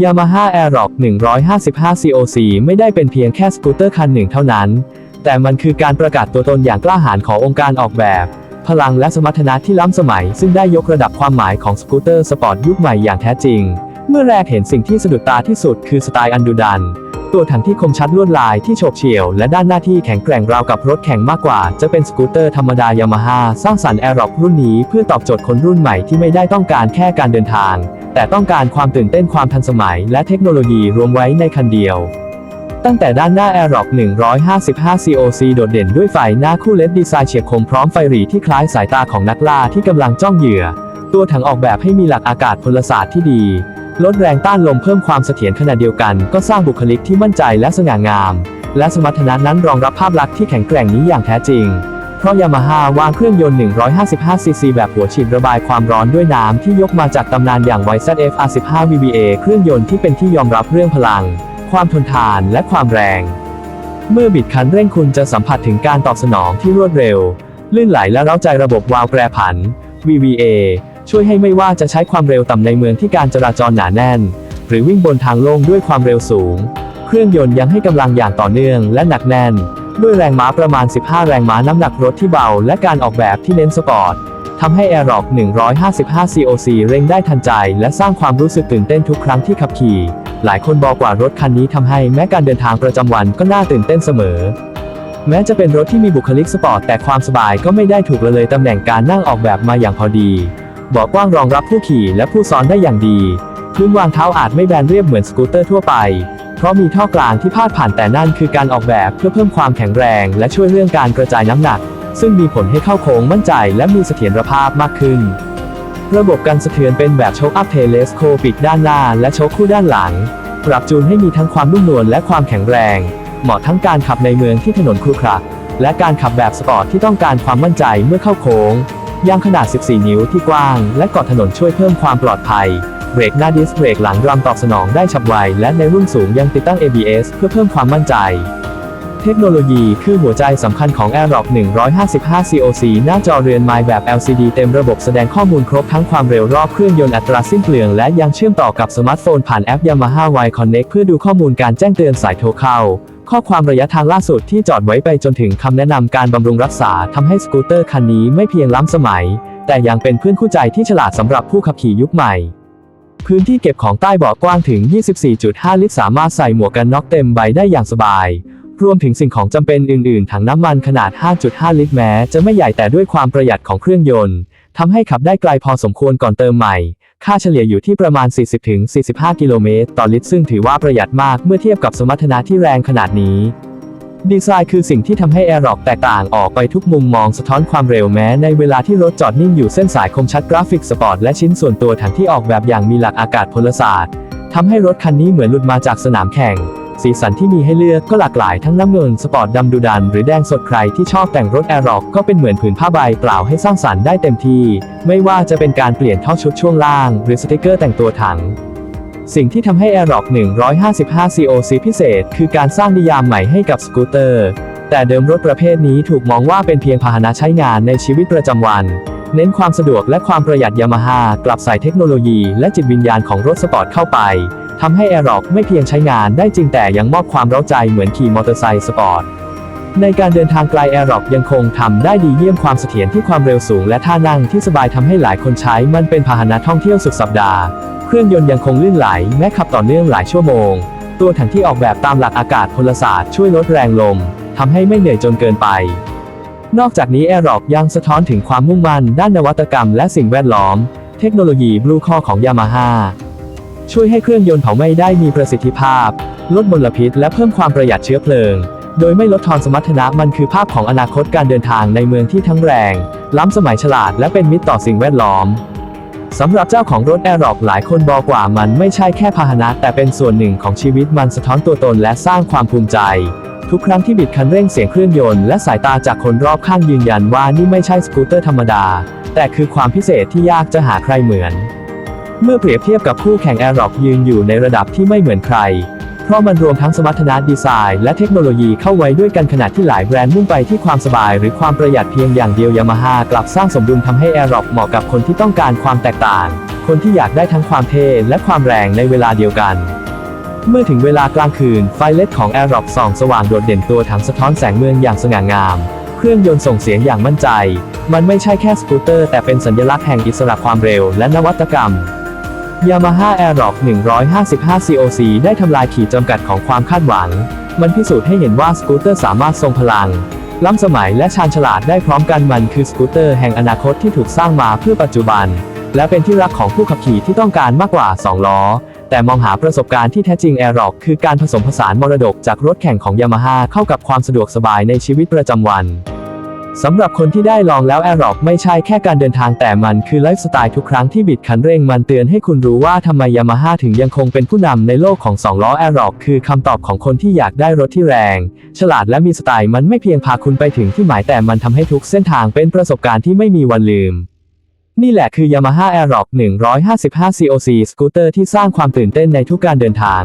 Yamaha Aerox 155 COC ไม่ได้เป็นเพียงแค่สกูตเตอร์คันหนึ่งเท่านั้น แต่มันคือการประกาศตัวตนอย่างกล้าหาญขององค์การออกแบบ พลังและสมรรถนะที่ล้ำสมัย ซึ่งได้ยกระดับความหมายของสกูตเตอร์สปอร์ตยุคใหม่อย่างแท้จริง เมื่อแรกเห็นสิ่งที่สะดุดตาที่สุดคือสไตล์อันดุดัน ตัวถังที่คมชัดลวดลายที่โฉบเฉี่ยว และด้านหน้าที่แข็งแกร่งราวกับรถแข่งมากกว่า จะเป็นสกูตเตอร์ธรรมดายามาฮ่าสร้างสรรค์แอร์ร็อกรุ่นนี้เพื่อตอบโจทย์คนรุ่นใหม่ที่ไม่ได้ต้องการแค่การเดินทาง แต่ต้องการความตื่นเต้นความทันสมัย และเทคโนโลยีรวมไว้ในคันเดียวตั้งแต่ด้านหน้า Aerox 155 COC โดดเด่นด้วยไฟหน้าคู่เลดดีไซน์เฉียบคมพร้อมไฟหรี่ที่คล้ายสายตาของนักล่าที่กำลังจ้องเหยื่อ ตัวถังออกแบบให้มีหลักอากาศพลศาสตร์ที่ดี ลดแรงต้านลมเพิ่มความเสถียรขณะเดียวกัน ก็สร้างบุคลิกที่มั่นใจและสง่างาม และสมรรถนะนั้นรองรับภาพลักษณ์ที่แข็งแกร่งนี้อย่างแท้จริง เพราะยามาฮ่าวางเครื่องยนต์ 155 ซีซีแบบหัวฉีดระบายความร้อนด้วยน้ำที่ยกมาจากตำนานอย่าง YZF R15 VBA เครื่องยนต์ที่เป็นที่ยอมรับเรื่องพลัง ความทนทานและความแรง เมื่อบิดคันเร่งคุณจะสัมผัสถึงการตอบสนองที่รวดเร็ว ลื่นไหลและเร้าใจระบบวาล์วแปรผัน VVA ช่วยให้ไม่ว่าจะใช้ความเร็วต่ำในเมืองที่การจราจรหนาแน่น หรือวิ่งบนทางโล่งด้วยความเร็วสูง เครื่องยนต์ยังให้กำลังอย่างต่อเนื่องและหนักแน่น ด้วยแรงม้าประมาณ 15 แรงม้าน้ำหนักรถที่เบา และการออกแบบที่เน้นสปอร์ตทำให้ Aerox 155 COC เร่งได้ทันใจ และสร้างความรู้สึกตื่นเต้นทุกครั้งที่ขับขี่ หลายคนบอกว่ารถคันนี้ทำให้แม้การเดินทางประจำวันก็น่าตื่นเต้นเสมอ แม้จะเป็นรถที่มีบุคลิกสปอร์ตแต่ความสบายก็ไม่ได้ถูกละเลยตำแหน่งการนั่งออกแบบมาอย่างพอดี เบาะกว้างรองรับผู้ขี่และผู้ซ้อนได้อย่างดี พื้นวางเท้าอาจไม่แบนเรียบเหมือนสกูตเตอร์ทั่วไป เพราะมีท่อกลางที่พาดผ่านแต่นั่นคือการออกแบบเพื่อเพิ่มความแข็งแรง และช่วยเรื่องการกระจายน้ำหนัก ซึ่งมีผลให้เข้าโค้งมั่นใจและมีเสถียรภาพมากขึ้น ระบบการสะเทือนเป็นแบบโชคอัพเทเลสโคปิกด้านหน้า และโชคคู่ด้านหลัง ปรับจูนให้มีทั้งความนุ่มนวลและความแข็งแรง เหมาะทั้งการขับในเมืองที่ถนนครุขระและการขับแบบสปอร์ตที่ต้องการความมั่นใจเมื่อเข้าโค้ง ยางขนาด 14 นิ้วที่กว้าง และเกาะถนนช่วยเพิ่มความปลอดภัย เบรกหน้าดิสเบรกหลังรำตอบสนองได้ฉับไว และในรุ่นสูงยังติดตั้ง ABS เพื่อเพิ่มความมั่นใจ เทคโนโลยีคือหัวใจสำคัญของ Aerox 155 COC หน้าจอเรือนไม้แบบ LCD เต็มระบบแสดงข้อมูลครบทั้งความเร็วรอบเครื่องยนต์อัตราสิ้นเปลือง และยังเชื่อมต่อกับสมาร์ทโฟนผ่านแอป Yamaha Y Connect เพื่อดูข้อมูลการแจ้งเตือนสายโทรเข้า ข้อความระยะทางล่าสุดที่จอดไว้ไปจนถึงคำแนะนำการบำรุงรักษาทำให้สกูตเตอร์คันนี้ไม่เพียงล้ำสมัย แต่ยังเป็นเพื่อนคู่ใจที่ฉลาดสำหรับผู้ขับขี่ยุคใหม่ พื้นที่เก็บของใต้เบาะกว้างถึง 24.5 ลิตร สามารถใส่หมวกกันน็อกเต็มใบได้อย่างสบาย รวมถึงสิ่งของจำเป็นอื่น ๆ ถังน้ำมันขนาด 5.5 ลิตรแม้ จะไม่ใหญ่แต่ด้วยความประหยัดของเครื่องยนต์ทำให้ขับได้ไกลพอสมควรก่อนเติมใหม่ ค่าเฉลี่ยอยู่ที่ประมาณ 40-45 กิโลเมตรต่อลิตรซึ่งถือว่าประหยัดมากเมื่อเทียบกับสมรรถนะที่แรงขนาดนี้ ดีไซน์คือสิ่งที่ทำให้ a อร์ร็อกแตกต่างออกไปทุกมุมมองสะท้อนความเร็วแม้ในเวลาที่รถจอดนิ่งอยู่เส้นสายคมชัดกราฟิกสปอร์ตและชิ้นส่วนตัวถังที่ออกแบบอย่างมีหลักอากาศพลศาสตร์ทำให้รถคันนี้เหมือนหลุดมาจากสนามแข่ง สีสันที่มีให้เลือกก็หลากหลายทั้งน้ำเงินสปอร์ตดำดูดัน หรือแดงสดใครที่ชอบแต่งรถ Aerox ก็เป็นเหมือนผืนผ้าใบเปล่าให้สร้างสรรค์ได้เต็มที่ ไม่ว่าจะเป็นการเปลี่ยนท่อชุดช่วงล่าง หรือสติกเกอร์แต่งตัวถังสิ่งที่ทำให้ Aerox 155 COC พิเศษ คือการสร้างนิยามใหม่ให้กับสกูตเตอร์ แต่เดิมรถประเภทนี้ถูกมองว่าเป็นเพียงพาหนะใช้งานในชีวิตประจำวัน เน้นความสะดวกและความประหยัดยามาฮ่ากลับใส่เทคโนโลยีและจิตวิญญาณของรถสปอร์ตเข้าไป ทำให้ Aerox ไม่เพียงใช้งานได้จริงแต่ยังมอบความเร้าใจเหมือนขี่มอเตอร์ไซค์สปอร์ต ในการเดินทางไกล Aerox ยังคงทำได้ดีเยี่ยมความเสถียรที่ความเร็วสูงและท่านั่งที่สบายทำให้หลายคนใช้มันเป็นพาหนะท่องเที่ยวสุดสัปดาห์ เครื่องยนต์ยังคงลื่นไหลแม้ขับต่อเนื่องหลายชั่วโมง ตัวถังที่ออกแบบตามหลักอากาศพลศาสตร์ช่วยลดแรงลมทำให้ไม่เหนื่อยจนเกินไปนอกจากนี้ Aerox ยังสะท้อนถึงความมุ่งมั่นด้านนวัตกรรมและสิ่งแวดล้อม เทคโนโลยี Blue Core ของ Yamaha ช่วยให้เครื่องยนต์เผาไหม้ได้มีประสิทธิภาพ ลดมลพิษ และเพิ่มความประหยัดเชื้อเพลิง โดยไม่ลดทอนสมรรถนะมันคือภาพของอนาคตการเดินทางในเมืองที่ทั้งแรง ล้ำสมัยฉลาดและเป็นมิตรต่อสิ่งแวดล้อมสำหรับเจ้าของรถ Aerox หลายคนบอกว่ามันไม่ใช่แค่พาหนะ แต่เป็นส่วนหนึ่งของชีวิตมันสะท้อนตัวตนและสร้างความภูมิใจ ทุกครั้งที่บิดคันเร่งเสียงเครื่องยนต์และสายตาจากคนรอบข้างยืนยันว่านี่ไม่ใช่สกูตเตอร์ธรรมดา แต่คือความพิเศษที่ยากจะหาใครเหมือน เมื่อเปรียบเทียบกับคู่แข่ง Aerox ยืนอยู่ในระดับที่ไม่เหมือนใคร เพราะมันรวมทั้งสมรรถนะดีไซน์และเทคโนโลยีเข้าไว้ด้วยกันขณะที่หลายแบรนด์มุ่งไปที่ความสบายหรือความประหยัดเพียงอย่างเดียวยามาฮ่ากลับสร้างสมดุลทำให้ Aerox เหมาะกับคนที่ต้องการความแตกต่าง คนที่อยากได้ทั้งความเท่และความแรงในเวลาเดียวกัน เมื่อถึงเวลากลางคืนไฟเล็ดของ a อ r o c ส่องสว่างโดดเด่นตัวถังสะท้อนแสงเมืองอย่างสง่างามเครื่องยนต์ส่งเสียงอย่างมั่นใจ มันไม่ใช่แค่สกูตเตอร์แต่เป็นสัญลักษณ์แห่งอิสระความเร็วและนวัตกรรม Yamaha Aerox 155 COC ได้ทำลายขีดจำกัดของความคาดหวัง มันพิสูจน์ให้เห็นว่าสกูตเตอร์สามารถทรงพลัง ล้ำสมัยและชาญฉลาดได้พร้อมกันมันคือสกูตเตอร์แห่งอนาคตที่ถูกสร้างมาเพื่อปัจจุบัน และเป็นที่รักของผู้ขับขี่ที่ต้องการมากกว่า 2 ล้อ แต่มองหาประสบการณ์ที่แท้จริง Aerox คือการผสมผสานมรดกจากรถแข่งของ Yamaha เข้ากับความสะดวกสบายในชีวิตประจำวัน สำหรับคนที่ได้ลองแล้ว a อ r o c ไม่ใช่แค่การเดินทางแต่มันคือไลฟ์สไตล์ทุกครั้งที่บิดคันเร่งมันเตือนให้คุณรู้ว่าทำไม Yamaha ถึงยังคงเป็นผู้นำในโลกของ2ล้อ a อ r o c คือคำตอบของคนที่อยากได้รถที่แรง ฉลาดและมีสไตล์มันไม่เพียงพาคุณไปถึงที่หมายแต่มันทำให้ทุกเส้นทางเป็นประสบการณ์ที่ไม่มีวันลืมนี่แหละคือ Yamaha Aerox 155 COC สกูตเตอร์ที่สร้างความตื่นเต้นในทุกการเดินทาง